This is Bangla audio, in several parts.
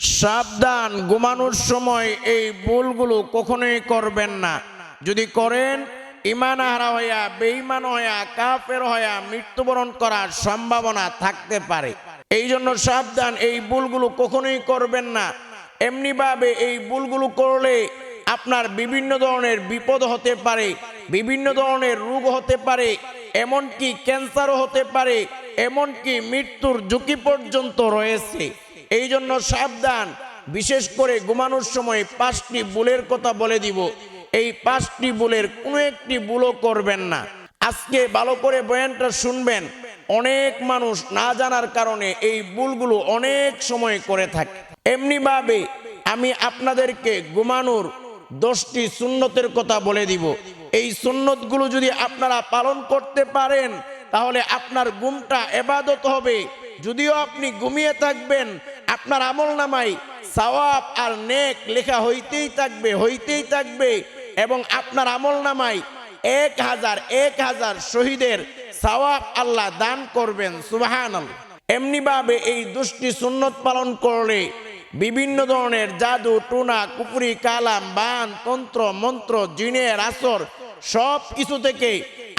সাবধান, ঘুমানোর সময় এই ভুলগুলো কখনোই করবেন না। যদি করেন ইমান হারা হইয়া, বেঈমান হইয়া, কাফের হইয়া মৃত্যুবরণ করার সম্ভাবনা থাকতে পারে। এই জন্য সাবধান, এই ভুলগুলো কখনোই করবেন না। এমনিভাবে এই ভুলগুলো করলে আপনার বিভিন্ন ধরনের বিপদ হতে পারে, বিভিন্ন ধরনের রোগ হতে পারে, এমনকি ক্যান্সারও হতে পারে, এমনকি মৃত্যুর ঝুঁকি পর্যন্ত রয়েছে। এই জন্য সাবধান। বিশেষ করে ঘুমানোর সময় পাঁচটি বুলের কথা বলে দিব। এই পাঁচটি বুলের কোনো একটি বুলও করবেন না। আজকে ভালো করে বয়ানটা শুনবেন। অনেক মানুষ না জানার কারণে এই ভুলগুলো অনেক সময় করে থাকে। এমনিভাবে আমি আপনাদেরকে ঘুমানোর দশটি সুন্নতের কথা বলে দিব। এই সুন্নতগুলো যদি আপনারা পালন করতে পারেন, তাহলে আপনার ঘুমটা এবাদত হবে। যদিও আপনি ঘুমিয়ে থাকবেন আপনার আমল নামাই সওয়াব আর নেক লেখা হইতেই থাকবে হইতেই থাকবে এবং আপনার আমল নামাই এক হাজার এক হাজার শহীদের সওয়াব আল্লাহ দান করবেন সুবাহান এমনিভাবে এই দুষ্টি সুন্নত পালন করলে বিভিন্ন ধরনের জাদু, টুনা, কুপুরি, কালাম, বান, তন্ত্র, মন্ত্র, জিনের আসর সব কিছু থেকে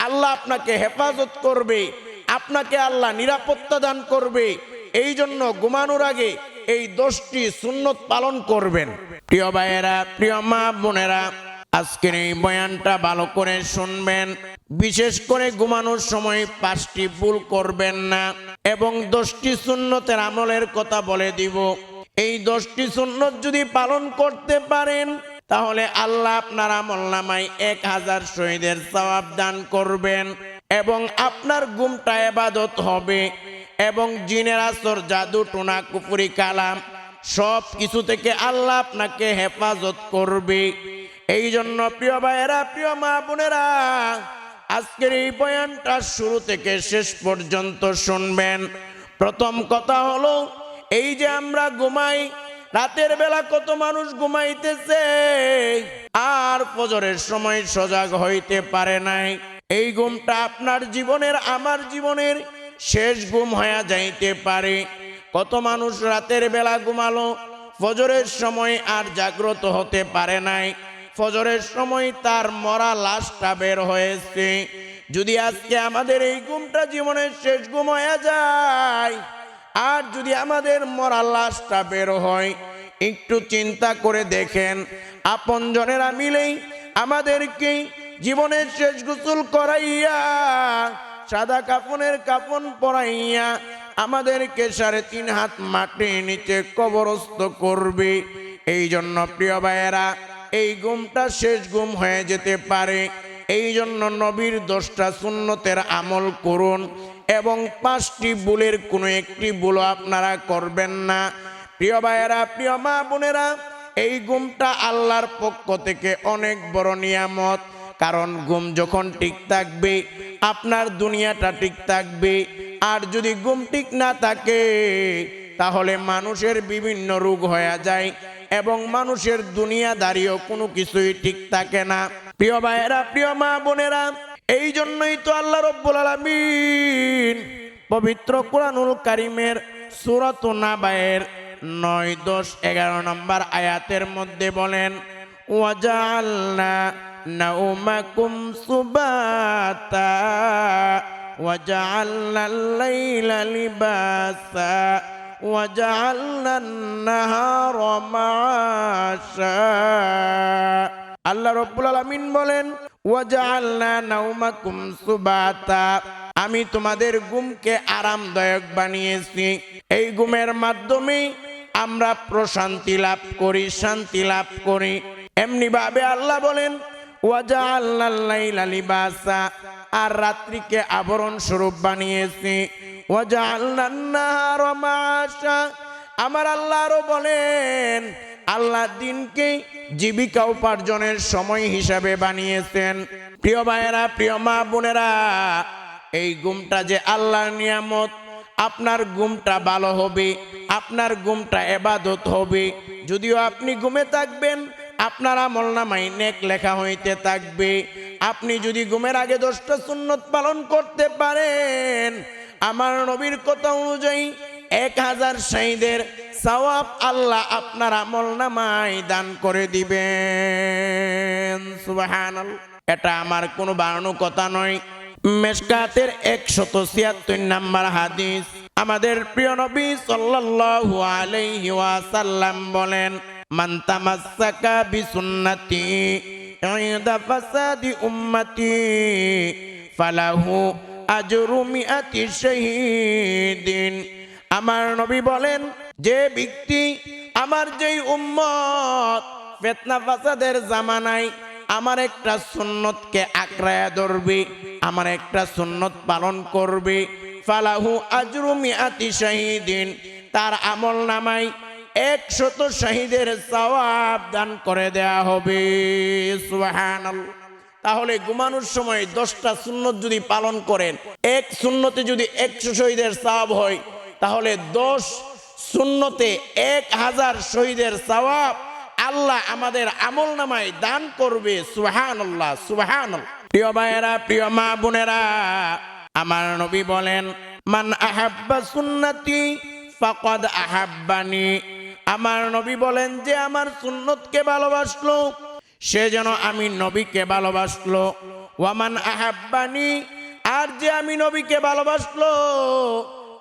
আল্লাহ আপনাকে হেফাজত করবে, আপনাকে আল্লাহ নিরাপত্তা দান করবে। এই জন্য ঘুমানোর আগে এই দশটি সুন্নত পালন করবেন। প্রিয় ভাইয়েরা, প্রিয় মা বোনেরা, আজকের এই বয়ানটা ভালো করে শুনবেন। বিশেষ করে ঘুমানোর সময় পাঁচটি ভুল করবেন না এবং দশটি সুন্নতের আমলের কথা বলে দিব। এই দশটি সুন্নত যদি পালন করতে পারেন, তাহলে আল্লাহ আপনার আমল নামায় এক হাজার শহীদের সওয়াব দান করবেন এবং আপনার ঘুমটা এবাদত হবে। এবং জিনের আসর, জাদু, টোনা কুপুরি কালাম, সব কিছু থেকে আল্লাহ আপনাকে হেফাজত করবে। এই জন্য প্রিয় ভাইয়েরা, প্রিয় মা বোনেরা, আজকের এই বয়ানটা শুরু থেকে শেষ পর্যন্ত শুনবেন। প্রথম কথা হলো, এই যে আমরা ঘুমাই, রাতের বেলা কত মানুষ ঘুমাইতেছে, আর ফজরের সময় সজাগ হইতে পারে নাই। এই ঘুমটা আপনার জীবনের, আমার জীবনের শেষ ঘুম হয়ে যাইতে পারে। কত মানুষ রাতের বেলা ঘুমালো, ফজরের সময় আর জাগ্রত হতে পারে নাই। ফজরের সময় তার মরা লাশটা বের হয়েছে। যদি আজকে আমাদের এই ঘুমটা জীবনের শেষ ঘুম হয়ে যায়, আর যদি আমাদের মরা লাশটা বের হয়, একটু চিন্তা করে দেখেন। আপন জনেরা মিলেই আমাদেরকে জীবনের শেষ গোসল করাইয়া সাদা কাপনের কাপন পরাইয়া আমাদেরকে সাড়ে তিন হাত মাটির নিচে কবরস্থ করবে। এই জন্য প্রিয় ভাইয়েরা, এই গুমটা শেষ গুম হয়ে যেতে পারে। এই জন্য নবীর দশটা সুন্নতের আমল করুন এবং পাঁচটি বুলের কোনো একটি বুলও আপনারা করবেন না। প্রিয় ভাইয়েরা, প্রিয় মা বোনেরা, এই গুমটা আল্লাহর পক্ষ থেকে অনেক বড় নিয়ামত। কারণ ঘুম যখন ঠিক থাকবে আপনার দুনিয়াটা ঠিক থাকবে। আর যদি ঘুম ঠিক না থাকে, তাহলে মানুষের বিভিন্ন রোগ হয়ে যায় এবং মানুষের দুনিয়াদারিও কোনো কিছুই ঠিক থাকে না। প্রিয় ভাইয়েরা, প্রিয় মা বোনেরা, এই জন্যই তো আল্লাহ রব্বুল আলামিন পবিত্র কোরআনুল কারিমের সুরত নাবায়ের নয়, দশ, এগারো নম্বর আয়াতের মধ্যে বলেন ওয়াজালনা নাউমাকুম সুবাতা ওয়াজালনা লাইলা লিবাসা وجعلنا النهار معاشا আল্লাহ রব্বুল আলামিন বলেন ওয়াজআলনা নাওমাকুম সুবাতা আমি তোমাদের ঘুমকে আরামদায়ক বানিয়েছি এই ঘুমের মাধ্যমে আমরা প্রশান্তি লাভ করি শান্তি লাভ করি এমনি ভাবে আল্লাহ বলেন ওয়াজআলনাল লাইলা লিবাসা। আর রাত্রিকে আবরণ স্বরূপ বানিয়েছি। ওয়াজআলনান নাহারা মাআশা। আমার আল্লাহ আরও বলেন, আল্লাহ দিনকে জীবিকা উপার্জনের সময় হিসাবে বানিয়েছেন। প্রিয় ভাইয়েরা, প্রিয় মা বোনেরা, এই গুমটা যে আল্লাহর নিয়ামত, আপনার গুমটা ভালো হবে, আপনার গুমটা এবাদত হবে। যদিও আপনি ঘুমে থাকবেন আপনার আমল নামাই নেক লেখা হইতে থাকবে। আপনি যদি ঘুমের আগে দশটা সুন্নত পালন করতে পারেন, আমার নবীর কথা অনুযায়ী এক হাজার শহীদের সওয়াব আল্লাহ আপনার আমল নামায় দান করে দিবেন। সুবহানাল্লাহ। এটা আমার কোনো বানানো কথা নয়। মেশকাতের একশত ছিয়াত্তর নাম্বার হাদিস। আমাদের প্রিয় নবী সাল্লাল্লাহু আলাইহি ওয়াসাল্লাম বলেন মান তামাসসাকা বিসুন্নতি ইনদা ফাসাদি উম্মতি ফালাহু আজরু মিআতি শাহীদিন। আমার নবী বলেন, যে ব্যক্তি আমার যেই উম্মত, ফেতনা ফাসাদের জামানায় আমার একটা সুন্নতকে আঁকড়ায়া ধরবে, আমার একটা সুন্নত পালন করবে, ফালাহু আজরু মিআতি শাহীদিন। তার আমল নামায় একশত শহীদের সওয়াব দান করে দেয়া হবে। সুবহানাল্লাহ। তাহলে ঘুমানোর সময় দশটা সুন্নত যদি পালন করেন, এক সুন্নতে যদি একশো শহীদের সওয়াব হয়, তাহলে দশ সুন্নতে এক হাজার শহীদের সওয়াব আল্লাহ আমাদের আমল নামায় দান করবে। সুহান আল্লাহ সুহান প্রিয় ভাইয়েরা, প্রিয় মা বোনেরা, আমার নবী বলেন, মান আহাব্বা সুন্নতি, ফাকাদ আহাব্বানি। আমার নবী বলেন যে আমার সুন্নতকে ভালোবাসলো, সে যেন আমি নবীকে ভালোবাসলো। ওয়ামান আহাব্বানি, আর যে আমি নবীকে ভালোবাসলো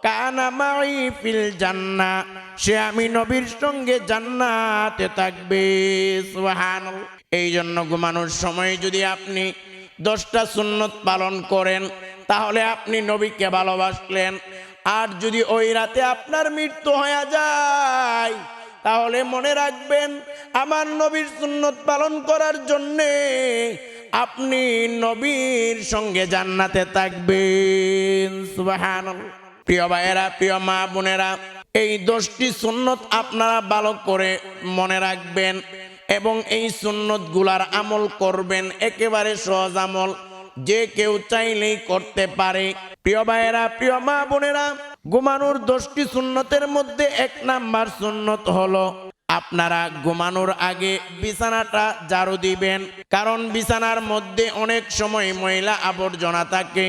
কানামাই ফিল জান্না, সে আমি নবীর সঙ্গে জান্নাতে থাকবে, সুবহানাল্লাহ। এই জন্য ঘুমানোর সময় যদি আপনি দশটা সুন্নত পালন করেন, তাহলে আপনি নবীকে ভালোবাসলেন। আর যদি ওই রাতে আপনার মৃত্যু হয়ে যায় তাহলে মনে রাখবেন, আমার নবীর সুন্নত পালন করার জন্যে আপনি নবীর সঙ্গে জান্নাতে থাকবেন। সুবাহান প্রিয় ভাইয়েরা, প্রিয় মা বোনেরা, এই দশটি সুন্নত আপনারা ভালো করে মনে রাখবেন এবং এই সুন্নতগুলার আমল করবেন, একেবারে সহজ আমল, যে কেউ চাইলেই করতে পারে। প্রিয় ভাইয়েরা, প্রিয় মা বোনেরা ঘুমানোর দশটি সুন্নতের মধ্যে এক নাম্বার সুন্নত হলো, আপনারা ঘুমানোর আগে বিছানাটা জারু দিবেন। কারণ বিছানার মধ্যে অনেক সময় ময়লা আবর্জনা থাকে,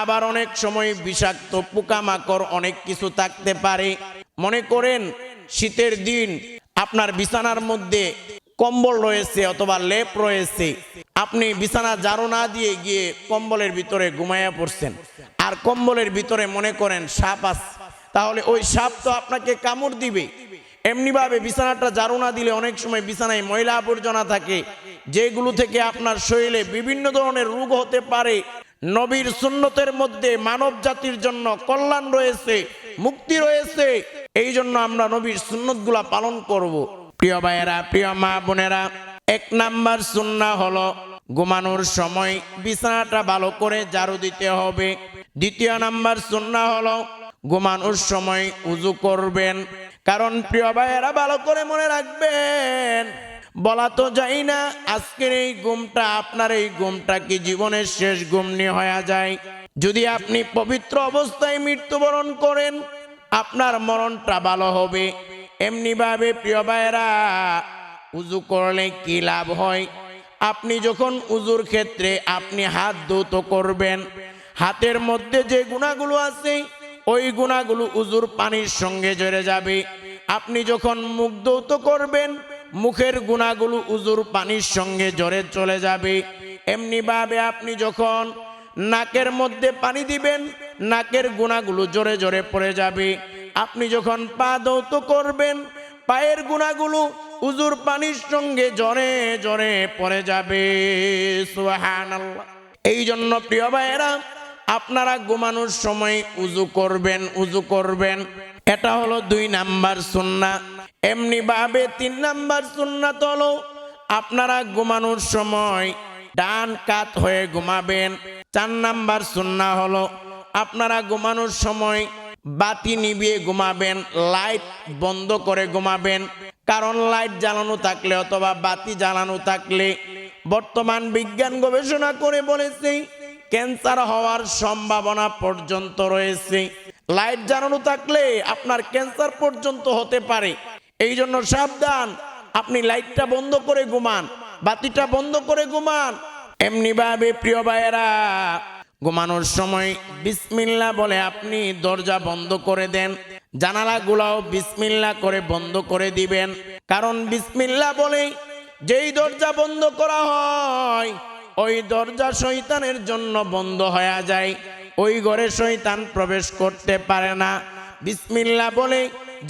আবার অনেক সময় বিষাক্ত পোকামাকড় অনেক কিছু থাকতে পারে। মনে করেন, শীতের দিন আপনার বিছানার মধ্যে কম্বল রয়েছে অথবা লেপ রয়েছে, আপনি বিছানা জারু না দিয়ে গিয়ে কম্বলের ভিতরে ঘুমাইয়া পড়ছেন। আর কম্বলের ভিতরে মনে করেন সাপ আছে, তাহলে ওই সাপ তো আপনাকে কামড় দিবে। এমনিভাবে বিছানাটা ঝাড়ু না দিলে অনেক সময় বিছানায় ময়লা আবর্জনা থাকে, যেগুলো থেকে আপনার শরীরে বিভিন্ন ধরনের রোগ হতে পারে। নবীর সুন্নতের মধ্যে মানব জাতির জন্য কল্যাণ রয়েছে, মুক্তি রয়েছে এই জন্য আমরা নবীর সুন্নতগুলা পালন করব। প্রিয় ভাইয়েরা, প্রিয় মা বোনেরা, এক নাম্বার সুন্না হলো, ঘুমানোর সময় বিছানাটা ভালো করে ঝাড়ু দিতে হবে। দ্বিতীয় নাম্বার সুন্না হলো ঘুমানোর সময় উজু করবেন। কারণ প্রিয় ভাইয়েরা, ভালো করে মনে রাখবেন, বলা তো যাই না আজকের এই ঘুমটা, আপনার এই ঘুমটা কি জীবনের শেষ ঘুম নিয়ে হয়ে যায়? যদি আপনি পবিত্র অবস্থায় মৃত্যুবরণ করেন, আপনার মরণটা ভালো হবে। এমনিভাবে প্রিয় ভাইয়েরা, উজু করলে কি লাভ হয়? আপনি যখন উজুর ক্ষেত্রে আপনি হাত ধৌত করবেন হাতের মধ্যে যে গুণাগুলো আছে, ওই গুণাগুলো উজুর পানির সঙ্গে জড়ে যাবে। আপনি যখন মুখ ধৌত করবেন, মুখের গুণাগুলো উজুর পানির সঙ্গে জড়ে চলে যাবে। এমনিভাবে আপনি যখন নাকের মধ্যে পানি দিবেন, নাকের গুণাগুলো জোরে জোরে পড়ে যাবে। আপনি যখন পা দৌত করবেন, পায়ের গুণাগুলো উজুর পানির সঙ্গে জরে জরে পড়ে যাবে। সুবহানাল্লাহ। এই জন্য প্রিয় ভাইয়েরা আপনারা ঘুমানোর সময় উজু করবেন উজু করবেন। এটা হলো দুই নাম্বার সুন্না। এমনি ভাবে তিন নাম্বার সুন্নাত হলো আপনারা ঘুমানোর সময় ডান কাত হয়ে ঘুমাবেন। চার নাম্বার সুন্না হলো আপনারা ঘুমানোর সময় বাতি নিবিয়ে ঘুমাবেন, লাইট বন্ধ করে ঘুমাবেন। কারণ লাইট জ্বালানো থাকলে অথবা বাতি জ্বালানো থাকলে বর্তমান বিজ্ঞান গবেষণা করে বলেছে ক্যান্সার হওয়ার সম্ভাবনা পর্যন্ত রয়েছে। লাইট জ্বালানো থাকলে আপনার ক্যান্সার পর্যন্ত হতে পারে। এই জন্য সাবধান, আপনি লাইটটা বন্ধ করে ঘুমান, বাতিটা বন্ধ করে ঘুমান। এমনিভাবে প্রিয় ভাইয়েরা, ঘুমানোর সময় বিসমিল্লা বলে আপনি দরজা বন্ধ করে দেন, জানালাগুলাও বিসমিল্লা করে বন্ধ করে দিবেন। কারণ বিসমিল্লা বলে, যেই দরজা বন্ধ করা হয় ওই দরজা শৈতানের জন্য বন্ধ হয়ে যায়। ওই ঘরে শৈতান প্রবেশ করতে পারে না। বিসমিল্লা বলে,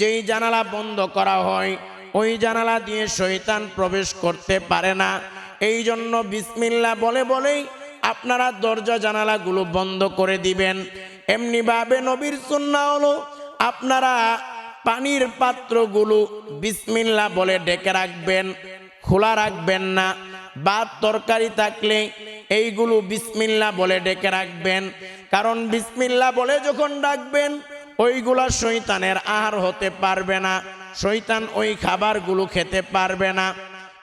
যেই জানালা বন্ধ করা হয়, ওই জানালা দিয়ে শৈতান প্রবেশ করতে পারে না। এই জন্য বিসমিল্লা বলে বলেই আপনারা দরজা জানালাগুলো বন্ধ করে দিবেন। এমনিভাবে নবীর সুন্না হলো, আপনারা পানির পাত্রগুলো বিসমিল্লা বলে ডেকে রাখবেন, খোলা রাখবেন না। বা তরকারি থাকলে এইগুলো বিসমিল্লা বলে ডেকে রাখবেন। কারণ বিসমিল্লা বলে যখন ডাকবেন, ওইগুলা শৈতানের আহার হতে পারবে না। শৈতান ওই খাবারগুলো খেতে পারবে না।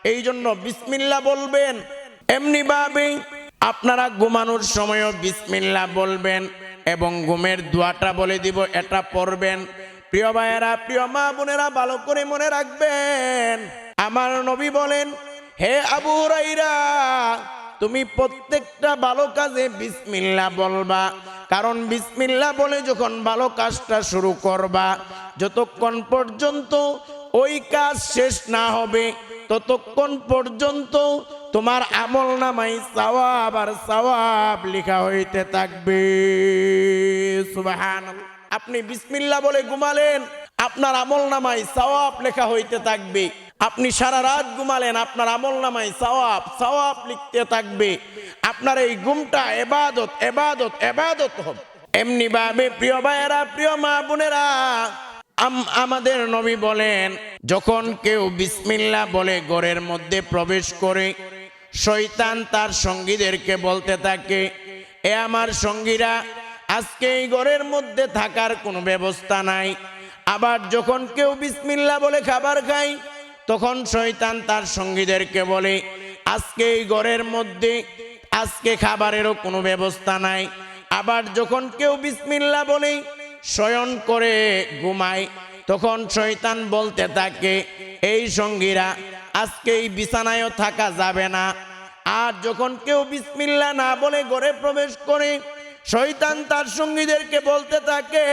এই জন্য বিসমিল্লা বলবেন। এমনি ভাবে আপনারা ঘুমানোর সময়ও বিসমিল্লা বলবেন এবং ঘুমের দোয়াটা বলে দিব, এটা পড়বেন। প্রিয় ভাইয়েরা, প্রিয় মা বোনেরা, ভালো করে মনে রাখবেন। আমার নবী বলেন হে আবু রাইরা তুমি প্রত্যেকটা ভালো কাজে বিসমিল্লা বলবা। কারণ বিসমিল্লা বলে যখন ভালো কাজটা শুরু করবা, যতক্ষণ পর্যন্ত ওই কাজ শেষ না হবে, ততক্ষণ পর্যন্ত তোমার আমল নামাই সওয়াব আর সওয়াব লেখা হইতে থাকবে। সুবাহান আপনি বিসমিল্লা বলে ঘুমালেন, আপনার আমল নামাই সওয়াব লেখা হইতে থাকবে। আপনি সারা রাত ঘুমালেন, আপনার আমল নামাই সওয়াব সওয়াব লিখতে থাকবে। আপনার এই ঘুমটা এবাদত এবাদত এবাদত হবে। এমনি ভাবে প্রিয় ভাইয়েরা, প্রিয় মা বোনেরা, আম- আমাদের নবী বলেন, যখন কেউ বিসমিল্লা বলে ঘরের মধ্যে প্রবেশ করে, শয়তান তার সঙ্গীদেরকে বলতে থাকে, এ আমার সঙ্গীরা, আজকে এই ঘরের মধ্যে থাকার কোনো ব্যবস্থা নাই। আবার যখন কেউ বিসমিল্লা বলে খাবার খায় তখন শয়তান তার সঙ্গীদেরকে বলে, আজকে এই ঘরের মধ্যে, আজকে খাবারেরও কোনো ব্যবস্থা নাই। আবার যখন কেউ বিসমিল্লা বলে, শয়ন করে ঘুমায়, তখন শয়তান বলতে থাকে, এই সঙ্গীরা, আজকে এই বিছানায়ও থাকা যাবে না। আর যখন কেউ বিসমিল্লা না বলে ঘরে প্রবেশ করে, শয়তান তার সঙ্গীদেরকে বলতে থাকে,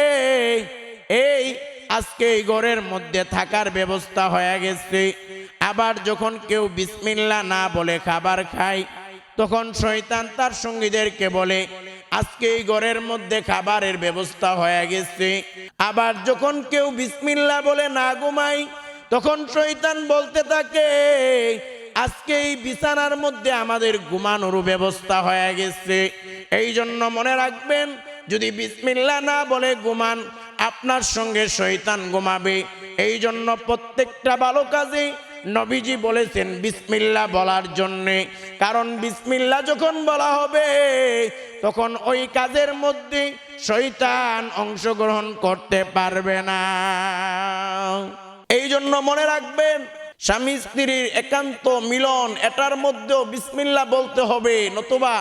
এই আজকে এই ঘরের মধ্যে থাকার ব্যবস্থা হয়ে গেছে। আবার যখন কেউ বিসমিল্লা না বলে খাবার খায়, তখন শয়তান তার সঙ্গীদেরকে বলে, আজকে এই ঘরের মধ্যে খাবারের ব্যবস্থা হয়ে গেছে। আবার যখন কেউ বিসমিল্লা বলে না ঘুমায়, তখন শয়তান বলতে থাকে, আজকে এই বিছানার মধ্যে আমাদের ঘুমানোর ব্যবস্থা হয়ে গেছে। এই জন্য মনে রাখবেন, যদি বিসমিল্লা না বলে ঘুমান আপনার সঙ্গে শৈতান ঘুমাবে। এই জন্য প্রত্যেকটা ভালো কাজে নবীজি বলেছেন, বিসমিল্লা বলার জন্যে। কারণ বিসমিল্লা যখন বলা হবে, তখন ওই কাজের মধ্যে শৈতান অংশগ্রহণ করতে পারবে না। এই জন্য মনে রাখবেন, স্বামী স্ত্রীর একান্ত মিলন, এটার মধ্যেও বিসমিল্লা বলতে হবে, নতুবা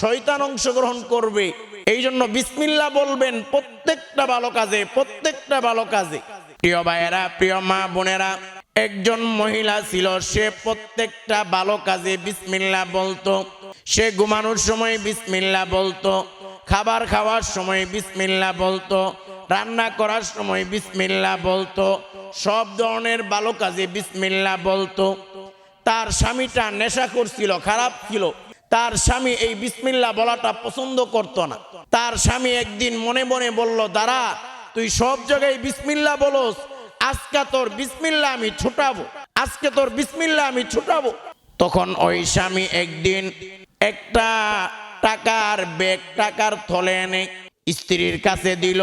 শয়তান অংশগ্রহণ করবে। এই জন্য বিসমিল্লা বলবেন, প্রত্যেকটা ভালো কাজে, প্রত্যেকটা ভালো কাজে। প্রিয় ভাইয়েরা, প্রিয় মা বোনেরা, একজন মহিলা ছিল, সে প্রত্যেকটা ভালো কাজে বিসমিল্লা বলতো। সে ঘুমানোর সময় বিসমিল্লা বলতো, খাবার খাওয়ার সময় বিসমিল্লা বলতো, রান্না করার সময় বিসমিল্লা বলতো, সব ধরনের ভালো কাজে বিসমিল্লা বলতো। তার স্বামীটা নেশা করছিল, খারাপ ছিল। তার স্বামী এই বিসমিল্লা বলাটা পছন্দ করতো না। তার স্বামী একদিন মনে মনে বলল, দাঁড়া, তুই সব জায়গায় বিসমিল্লা বলস। আজকে তোর বিসমিল্লা আমি ছুটাবো। আজকে তোর বিসমিল্লা আমি ছুটাবো। তখন ওই স্বামী একদিন একটা টাকার ব্যাগ টাকার থলে এনে স্ত্রীর কাছে দিল।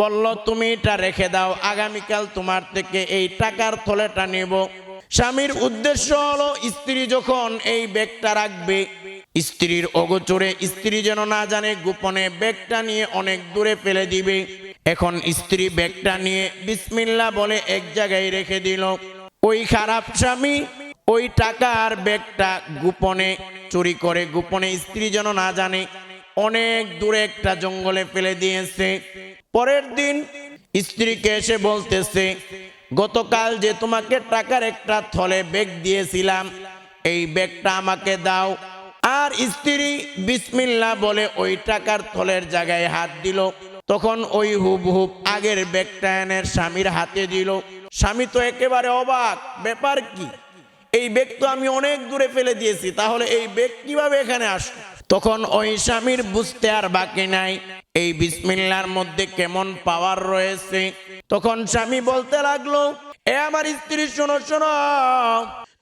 বলল, তুমি এটা রেখে দাও, আগামীকাল তোমার থেকে এই টাকার থলেটা নেব। স্বামীর উদ্দেশ্য হলো, স্ত্রী যখন এই ব্যাগটা রাখবে স্ত্রীর অগোচরে স্ত্রী যেন না জানে, গোপনে ব্যাগটা নিয়ে অনেক দূরে ফেলে দিবে। এখন স্ত্রী ব্যাগটা নিয়ে বিসমিল্লা বলে এক জায়গায় রেখে দিল। ওই খারাপ স্বামী ওই টাকার ব্যাগটা গোপনে চুরি করে, গোপনে স্ত্রী যেন না জানে, অনেক দূরে একটা জঙ্গলে ফেলে দিয়েছে। পরের দিন স্ত্রীকে এসে বলতেছে, গতকাল যে তোমাকে টাকার একটা থলে ব্যাগ দিয়েছিলাম, এই ব্যাগটা আমাকে দাও আর স্ত্রী বিসমিল্লা বলে ওই টাকার থলের জায়গায় হাত দিল। তখন ওই হুব হুব আগের ব্যাগটা এনে স্বামীর হাতে দিল। স্বামী তো একেবারে অবাক, ব্যাপার কি? এই ব্যাগ তো আমি অনেক দূরে ফেলে দিয়েছি, তাহলে এই ব্যাগ কীভাবে এখানে আসলো? তখন ওই স্বামীর বুঝতে আর বাকি নাই, এই বিসমিল্লার মধ্যে কেমন পাওয়ার রয়েছে। তখন স্বামী বলতে লাগল, এ আমার স্ত্রী, শোনো শোনো,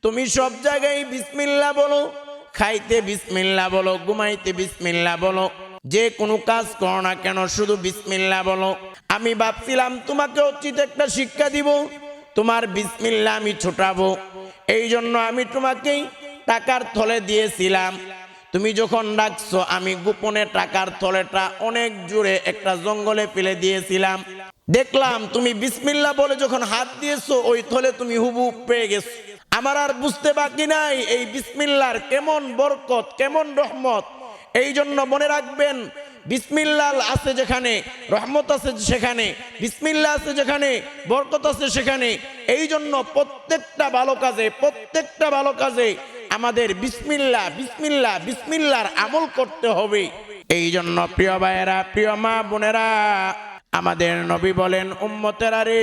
তুমি সব জায়গায় বিসমিল্লা বলো খাইতে বিসমিল্লা বলো, ঘুমাইতে বিসমিল্লা বলো। যে কোনো কাজ করো না কেন, শুধু বিসমিল্লা বলো। আমি ভাবছিলাম তোমাকে উচিত একটা শিক্ষা দিব, তোমার বিসমিল্লা আমি ছোটাবো। এই জন্য আমি তোমাকেই টাকার থলে দিয়েছিলাম। তুমি যখন ডাকছো, আমি গোপনে টাকার থলেটা অনেক জুড়ে একটা জঙ্গলে ফেলে দিয়েছিলাম। দেখলাম তুমি বিসমিল্লা বলে যখন হাত দিয়েছ, ওই থলে তুমি হুবু পেয়ে গেছো। আমার আর বুঝতে বাকি নাই এই বিসমিল্লার কেমন বরকত, কেমন রহমত। এই জন্য মনে রাখবেন, বিসমিল্লাল আছে যেখানে, রহমত আছে সেখানে, বিসমিল্লা আছে যেখানে, বরকত আছে সেখানে। এই জন্য প্রত্যেকটা ভালো কাজে, প্রত্যেকটা ভালো কাজে আমাদের বিসমিল্লা বিসমিল্লা, বিসমিল্লার আমল করতে হবে। এই জন্য প্রিয় ভাইয়েরা, প্রিয় মা বোনেরা, আমাদের নবী বলেন, উম্মতেরা রে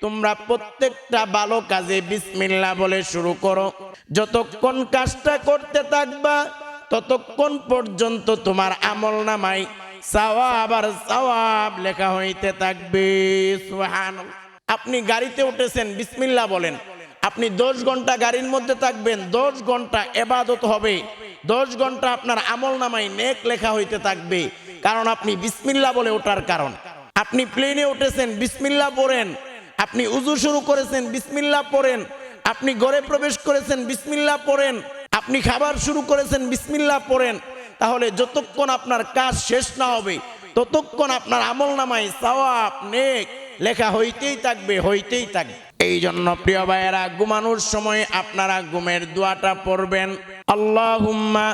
তোমরা প্রত্যেকটা ভালো কাজে বিসমিল্লা বলে শুরু করো। যতক্ষণ কাজটা করতে থাকবা, ততক্ষণ পর্যন্ত তোমার আমল নামাই সওয়াব আর সওয়াব লেখা হইতে থাকবে। আপনি গাড়িতে উঠেছেন বিসমিল্লা বলেন। আপনি দশ ঘণ্টা গাড়ির মধ্যে থাকবেন, দশ ঘণ্টা এবাদত হবে। দশ ঘণ্টা আপনার আমল নামাই নেক লেখা হইতে থাকবে। কারণ আপনি বিসমিল্লা বলে ওঠার কারণ। আপনি প্লেনে উঠেছেন বিসমিল্লা পড়েন। আপনি উজু শুরু করেছেন বিসমিল্লা পড়েন। আপনি ঘরে প্রবেশ করেছেন বিসমিল্লা পড়েন। আপনি খাবার শুরু করেছেন বিসমিল্লা পড়েন। তাহলে যতক্ষণ আপনার কাজ শেষ না হবে, ততক্ষণ আপনার আমল নামাই সওয়াব নেক লেখা হইতেই থাকবে হইতেই থাকবে। এই জন্য প্রিয় ভাইয়েরা, ঘুমানোর সময় আপনারা ঘুমের দোয়াটা পড়বেন। আল্লাহুম্মা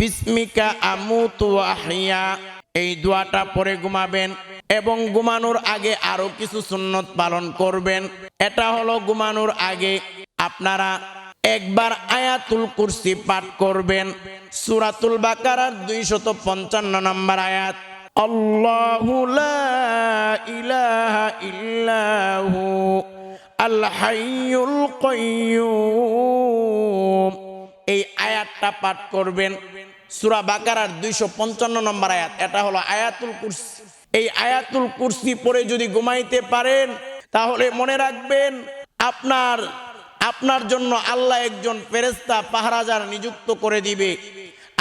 বিসমিকা আমুতু ওয়া আহইয়া এই দোয়াটা পরে ঘুমাবেন। এবং ঘুমানোর আগে আরও কিছু সুন্নত পালন করবেন। এটা হলো ঘুমানোর আগে আপনারা একবার আয়াতুল কুরসি পাঠ করবেন। সুরাতুল বাকারার দুইশত পঞ্চান্ন নম্বর আয়াত, আল্লাহু লা ইল্লাহু এই আয়াতটা পাঠ করবেন। সূরা বাকারার দুইশো পঞ্চান্ন নম্বর আয়াত, এটা হলো আয়াতুল কুরসি। এই আয়াতুল কুরসি পরে যদি ঘুমাইতে পারেন, তাহলে মনে রাখবেন আপনার আপনার জন্য আল্লাহ একজন ফেরেস্তা পাহারাজার নিযুক্ত করে দিবে।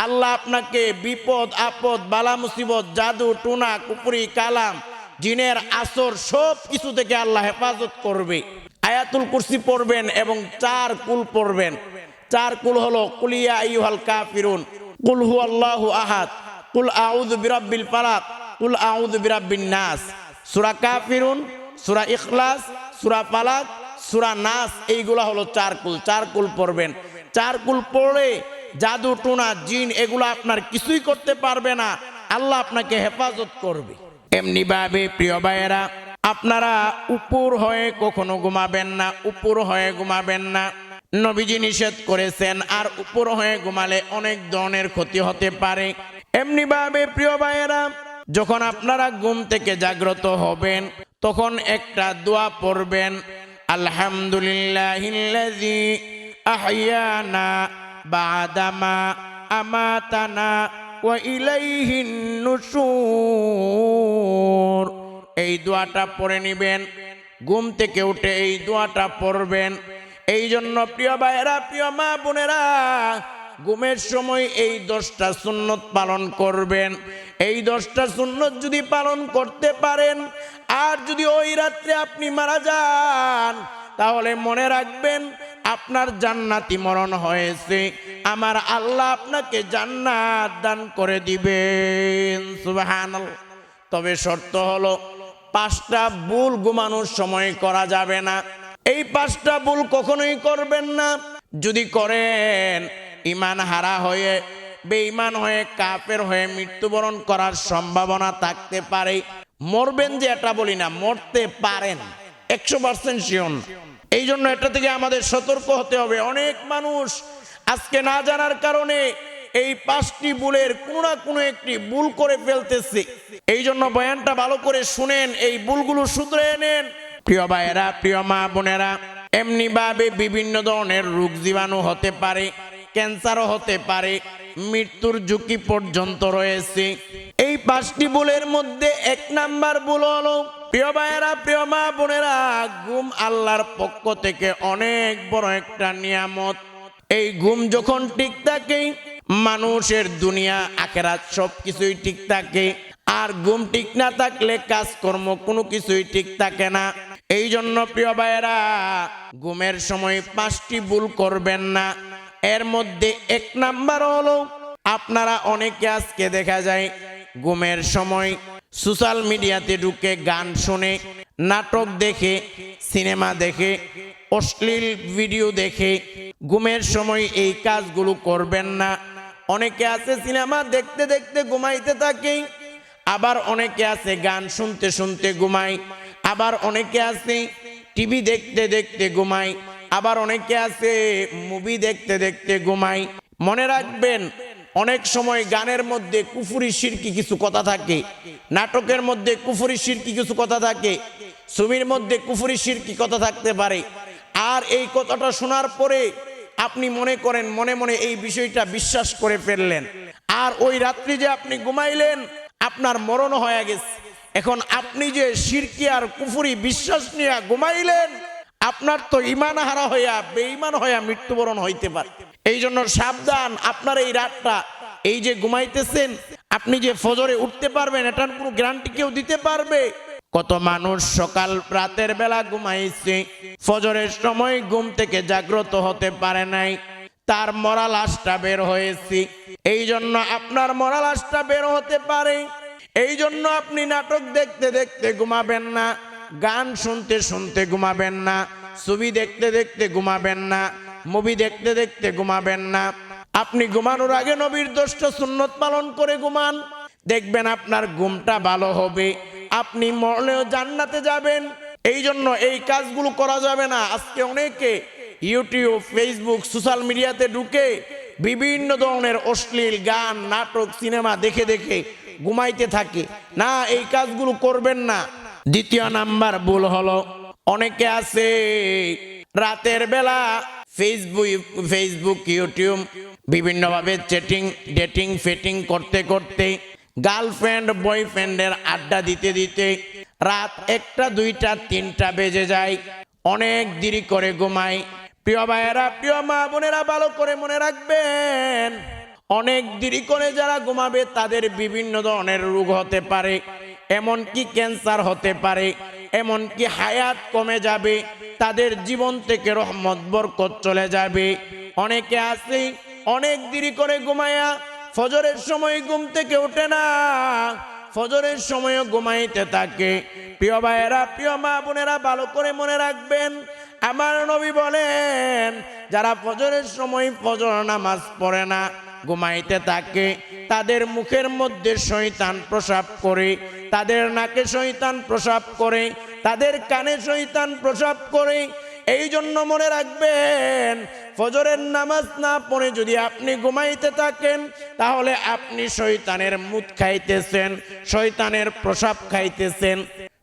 আল্লাহ আপনাকে বিপদ, আপদ, বালা মুসিবত, জাদু, টুনা কুপুরি কালাম, জিনের আসর সব কিছু থেকে আল্লাহ হেফাজত করবে। আয়াতুল কুরসি পড়বেন এবং চার কুল পড়বেন। চার কুল হলো কুলিয়া আইয়ুহাল কাফিরুন কুল হু আল্লাহু আহাদ কুল আউদ বিরাব্বিল ফালাক কুল আউযু বিরাব্বিন নাস। সূরা কাফিরুন, সূরা ইখলাস, সূরা ফালাক, সূরা নাস, এইগুলা হলো চার কুল চার কুল পড়বেন। চার কুল পড়ে জাদু, টুনা, জিন, এগুলো আপনার কিছুই করতে পারবে না। আল্লাহ আপনাকে হেফাজত করবে। এমনি ভাবে, প্রিয় ভাইয়েরা, আপনারা উপর হয়ে কখনো ঘুমাবেন না, উপর হয়ে ঘুমাবেন না। নবীজি নিষেধ করেছেন, আর উপর হয়ে ঘুমালে অনেক ধরনের ক্ষতি হতে পারে। এমনি ভাবে, প্রিয় ভাইয়েরা যখন আপনারা ঘুম থেকে জাগ্রত হবেন, তখন একটা দোয়া পড়বেন আলহামদুলিল্লাহিল্লাযী আহইয়ানা বাদামা আমাতানা এই দোয়াটা পড়ে নিবেন, ঘুম থেকে উঠে এই দোয়াটা পড়বেন। এই জন্য প্রিয় ভাইয়েরা, প্রিয় মা বোনেরা ঘুমের সময় এই দশটা সুন্নত পালন করবেন। এই দশটা সুন্নত যদি পালন করতে পারেন, আর যদি ওই রাত্রে আপনি মারা যান, তাহলে মনে রাখবেন আপনার জান্নাতি মরণ হয়েছে। আমার আল্লাহ আপনাকে জান্নাত দান করে দিবেন। সুবহানাল্লাহ। তবে শর্ত হলো, পাঁচটা ভুল ঘুমানোর সময় করা যাবে না। এই পাঁচটা ভুল কখনোই করবেন না। যদি করেন ইমান হারা হয়ে, বেঈমান হয়ে কাপের হয়ে মৃত্যুবরণ করার সম্ভাবনা থাকতে পারে। মরবেন যে এটা বলি না, মরতে পারেন। একশো পার্সেন্ট শিওন এই জন্য এটা থেকে আমাদের সতর্ক হতে হবে। অনেক মানুষ আজকে না জানার কারণে এই পাঁচটি ভুলের কোনো না কোনো একটি ভুল করে ফেলতেছে। এই জন্য বয়ানটা ভালো করে শুনেন, এই ভুলগুলো শুধরে নেন। প্রিয় ভাইয়েরা, প্রিয় মা বোনেরা এমনি ভাবে বিভিন্ন ধরনের রোগ জীবাণু হতে পারে। ক্যান্সারও হতে পারে, মৃত্যুর ঝুঁকি পর্যন্ত রয়েছে। এই পাঁচটি ভুলের মধ্যে এক নাম্বার ভুল হলো, প্রিয় ভাইয়েরা, প্রিয় মা বোনেরা, ঘুম আল্লাহর পক্ষ থেকে অনেক বড় একটা নিয়ামত। এই ঘুম যখন ঠিক থাকে, মানুষের দুনিয়া, আখেরাত সব কিছুই ঠিক থাকে। আর ঘুম ঠিক না থাকলে কাজকর্ম কোনো কিছুই ঠিক থাকে না। এই জন্য প্রিয় ভাইয়েরা, ঘুমের সময় পাঁচটি ভুল করবেন না। এর মধ্যে এক নাম্বার হলো, আপনারা অনেকে আজকে দেখা যায় ঘুমের সময় সোশ্যাল মিডিয়াতে ঢুকে গান শুনে, নাটক দেখে, সিনেমা দেখে, অশ্লীল ভিডিও দেখে, ঘুমের সময় এই কাজগুলো করবেন না। অনেকে আছে সিনেমা দেখতে দেখতে ঘুমাইতে থাকে, আবার অনেকে আছে গান শুনতে শুনতে ঘুমায়, আবার অনেকে আছে টিভি দেখতে দেখতে ঘুমায় আবার অনেকে আছে মুভি দেখতে দেখতে ঘুমাই। মনে রাখবেন, অনেক সময় গানের মধ্যে কুফুরি শিরকি কিছু কথা থাকে, নাটকের মধ্যে কুফুরি শিরকি কিছু কথা থাকে, ছবির মধ্যে কুফুরি শিরকি কথা থাকতে পারে। আর এই কথাটা শোনার পরে আপনি মনে করেন, মনে মনে এই বিষয়টা বিশ্বাস করে ফেললেন। আর ওই রাত্রি যে আপনি ঘুমাইলেন, আপনার মরণ হয়ে গেছে। এখন আপনি যে শিরকি আর কুফুরি বিশ্বাস নিয়ে ঘুমাইলেন আপনার তো ইমান হারা হইয়া, বেঈমান হইয়া মৃত্যুবরণ হইতে পারে। এই জন্য সাবধান, আপনার এই রাতটা, এই যে ঘুমাইতেছেন, আপনি যে ফজরে উঠতে পারবেন, এটার কোনো গ্যারান্টি কেউ দিতে পারবে? কত মানুষ সকাল রাতের বেলা ঘুমাইছে, ফজরের সময় ঘুম থেকে জাগ্রত হতে পারে নাই, তার মরা লাশটা বের হয়েছে। এই জন্য আপনার মরা লাশটা বের হতে পারে। এই জন্য আপনি নাটক দেখতে দেখতে ঘুমাবেন না। গান শুনতে শুনতে ঘুমাবেন না, ছবি দেখতে দেখতে ঘুমাবেন না মুভি দেখতে দেখতে ঘুমাবেন না। আপনি ঘুমানোর আগে নবীর দোষ্ট সুন্নত পালন করে ঘুমান। দেখবেন আপনার ঘুমটা ভালো হবে। আপনি মরলেও জান্নাতে যাবেন। এই জন্য এই কাজগুলো করা যাবে না। আজকে অনেকে ইউটিউব ফেসবুক সোশ্যাল মিডিয়াতে ঢুকে বিভিন্ন ধরনের অশ্লীল গান, নাটক, সিনেমা দেখে দেখে ঘুমাইতে থাকে। না, এই কাজগুলো করবেন না। দ্বিতীয় নাম্বার ভুল হলো। অনেকে আছে, রাতের বেলা ফেসবুক ফেসবুক ইউটিউব বিভিন্নভাবে চ্যাটিং ডেটিং ফেটিং করতে করতে গার্লফ্রেন্ড বয়ফ্রেন্ডের আড্ডা দিতে দিতে রাত একটা, দুইটা, তিনটা বেজে যায়। অনেক দেরি করে ঘুমায় প্রিয় ভাইয়েরা, প্রিয় মা বোনেরা, ভালো করে মনে রাখবেন, অনেক দেরি করে যারা ঘুমাবে তাদের বিভিন্ন ধরনের রোগ হতে পারে। এমনকি ক্যান্সার হতে পারে, এমনকি হায়াত কমে যাবে, তাদের জীবন থেকে রহমত, বরকত চলে যাবে। অনেকে আছে, অনেক দেরি করে ঘুমায়া, ফজরের সময় ঘুম থেকে ওঠে না, ফজরের সময় ঘুমাইতে থাকে। প্রিয় ভাইয়েরা, প্রিয় মা বোনেরা, ভালো করে মনে রাখবেন, আমার নবী বলেন, যারা ফজরের সময় ফজর নামাজ পড়ে না ঘুমাইতে থাকে, তাদের মুখের মধ্যে শয়তান প্রসাব করে, তাদের নাকে শয়তান প্রসাব করে, তাদের কানে শয়তান প্রসাব করে। এই জন্য মনে রাখবেন, ফজরের নামাজ না পড়ে যদি আপনি ঘুমাইতে থাকেন, তাহলে আপনি শয়তানের মুত খাইতেছেন, শয়তানের প্রসাব খাইতেছেন।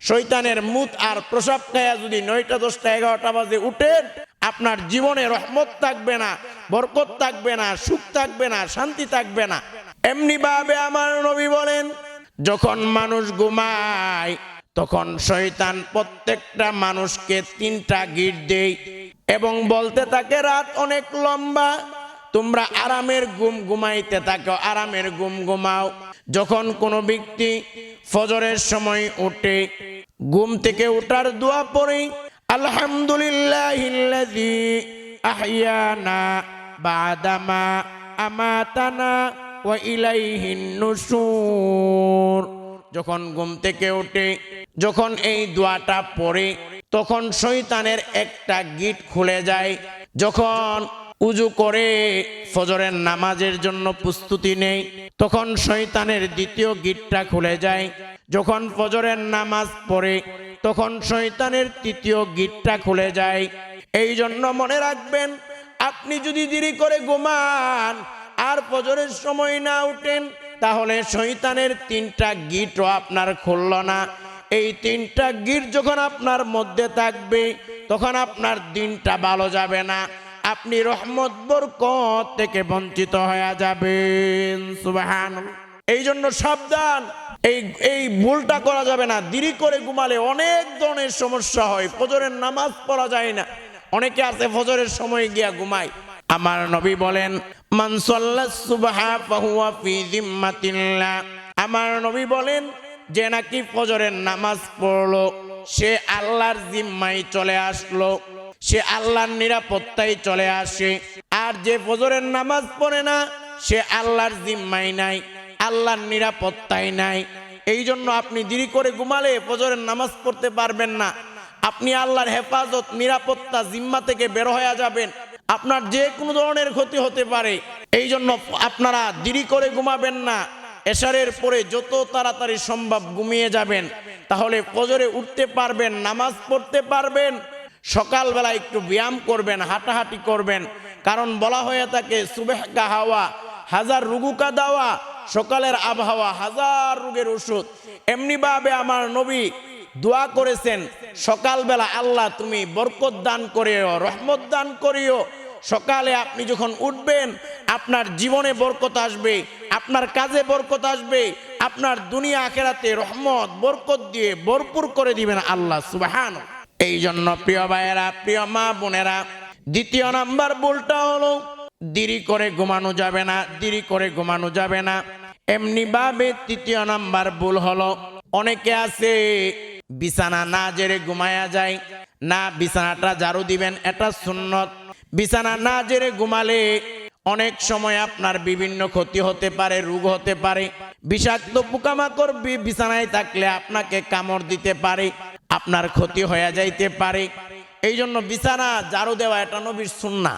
শৈতানের মুত আর প্রসাব খাইয়া যদি নয়টা, দশটা, এগারোটা বাজে উঠেন আপনার জীবনে রহমত থাকবে না, বরকত থাকবে না, সুখ থাকবে না, শান্তি থাকবে না। এমনি ভাবে আমার নবী বলেন, যখন মানুষ ঘুমায়, তখন শয়তান প্রত্যেকটা মানুষকে তিনটা গিট দেয় এবং বলতে থাকে, রাত অনেক লম্বা, তোমরা আরামের ঘুম ঘুমাইতে থাকো, আরামের ঘুম ঘুমাও। যখন কোনো ব্যক্তি ফজরের সময় ওঠে, ঘুম থেকে ওঠার দোয়া পড়ে আলহামদুলিল্লাহিল্লাযী আহইয়ানা বাদামা আমাতানা ওয়া ইলাইহিন নুশুর যখন ঘুম থেকে ওঠে যখন এই দোয়াটা পড়ে, তখন শয়তানের একটা গিট খুলে যায়। যখন উজু করে ফজরের নামাজের জন্য প্রস্তুতি নেই, তখন শয়তানের দ্বিতীয় গিটটা খুলে যায়। যখন ফজরের নামাজ পড়ে তখন শয়তানের তৃতীয় গিটটা খুলে যায়। এই জন্য মনে রাখবেন, আপনি যদি দেরি করে ঘুমান আর ফজরের সময় না উঠেন, তাহলে শৈতানের তিনটা গিটও আপনার খুলল না। এই তিনটা গিট যখন আপনার মধ্যে থাকবে, তখন আপনার দিনটা ভালো যাবে না। আপনি রহমত বরকত থেকে বঞ্চিত হয়ে যাবেন সুবাহান এই জন্য সাবধান এই এই ভুলটা করা যাবে না। দেরি করে ঘুমালে অনেক ধরনের সমস্যা হয়। ফজরের নামাজ পড়া যায় না। অনেকে আছে, ফজরের সময় গিয়া ঘুমায়। আমার নবী বলেন আমার নবী বলেন, যে নাকি ফজরের নামাজ পড়ল, সে আল্লাহর জিম্মাই চলে আসলো। সে আল্লাহর নিরাপত্তায় চলে আসে। আর যে ফজরের নামাজ পড়ে না, সে আল্লাহর জিম্মাই নাই। আল্লাহর নিরাপত্তায় নাই। এই জন্য আপনি দেরি করে ঘুমালে ফজরের নামাজ পড়তে পারবেন না। আপনি আল্লাহর হেফাজত, নিরাপত্তা, জিম্মা থেকে বের হয়ে যাবেন। আপনার যে কোনো ধরনের ক্ষতি হতে পারে। এই জন্য আপনারা দেরি করে ঘুমাবেন না। এশারের পরে যত তাড়াতাড়ি সম্ভব ঘুমিয়ে যাবেন। তাহলে ফজরে উঠতে পারবেন, নামাজ পড়তে পারবেন। সকালবেলা একটু ব্যায়াম করবেন, হাঁটাহাঁটি করবেন। কারণ বলা হয়ে থাকে সুবেহকা হাওয়া হাজার রুগুকা দাওয়া সকালের আবহাওয়া হাজার রোগের ওষুধ। এমনিভাবে আমার নবী দোয়া করেছেন, সকালবেলা আল্লাহ তুমি বরকত দান করিও, রহমত দান করিও। সকালে আপনি যখন উঠবেন, আপনার জীবনে বরকত আসবে, আপনার কাজে বরকত আসবে, আপনার দুনিয়া আখেরাতে রহমত, বরকত দিয়ে ভরপুর করে দিবেন আল্লাহ সুবাহান এই জন্য প্রিয় ভাইয়েরা, প্রিয় মা বোনেরা, দ্বিতীয় নাম্বার বলটা হলো, দেরি করে ঘুমানো যাবে না, দেরি করে ঘুমানো যাবে না। এমনি ভাবে তৃতীয় নাম্বার ভুল হলো। অনেকে আছে, বিছানা না জেরে ঘুমায়া যায়, না বিছানাটা ঝাড়ু দিবেন, এটা সুন্নত। বিছানা না জেরে ঘুমালে অনেক সময় আপনার বিভিন্ন ক্ষতি হতে পারে, রোগ হতে পারে। বিষাক্ত পোকামাকড় বিছানায় থাকলে আপনাকে কামড় দিতে পারে, আপনার ক্ষতি হয়ে যাইতে পারে। এই জন্য বিছানা ঝাড়ু দেওয়া এটা নবীর সুন্না